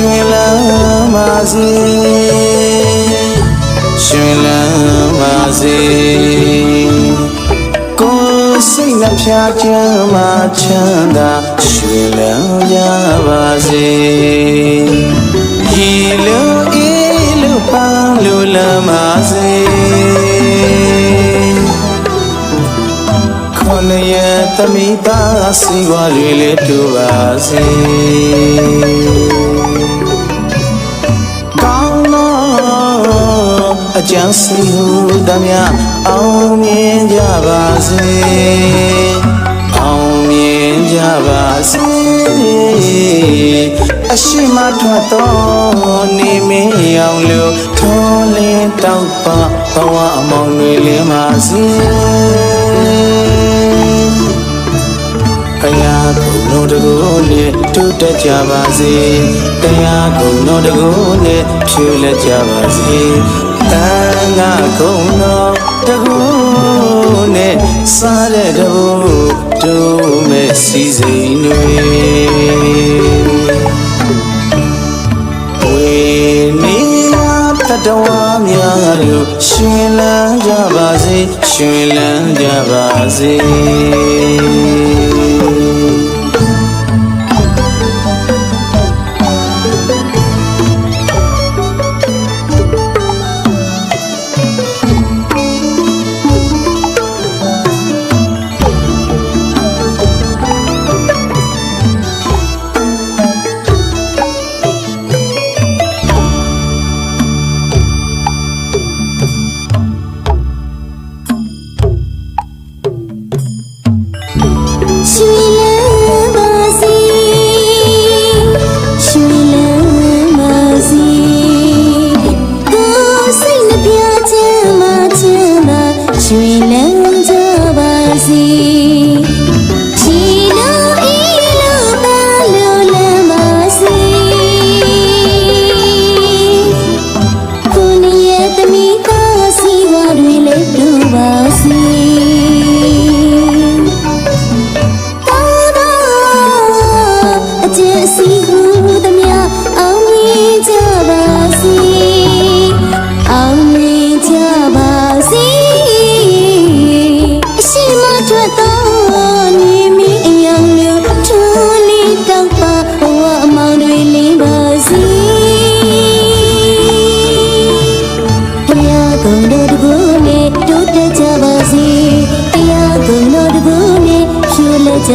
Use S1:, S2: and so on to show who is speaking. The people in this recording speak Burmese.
S1: ရွှင်လန်းပါစေရွှင်လန်းပါစေကိုယ်စိတ်နှဖျားချမ်းမှချမ်းသာရွှင်လန်းကြပါစေဤလိုဤလိုပန်းလိုလမ်းပါစေခொနရဲ့သမိသားစီဝါတွေလေးတူပါစေ အကြံစီဟုသမျှအောင်မြင်ကြပါစေအောင်မြင်ကြပါစေအရှိမထွက်သောနေမင်းအောင်လို့ထောလင်းတောက်ပါဘဝအမောင်တွေလင်းပါစေတရားကုံတော်တကူနဲ့တိုးတက်ကြပါစေတရားကုံတော်တကူနဲ့ဖြူလက်ကြပါစေ တန်ခါကုံတော်တကူနဲ့စားတဲ့တဘူတို့မဲ့စီစိန်တွေဝေနေတတဝါများလို့ရှင်လန်းကြပါစေရှင်လန်းကြပါစေ
S2: တ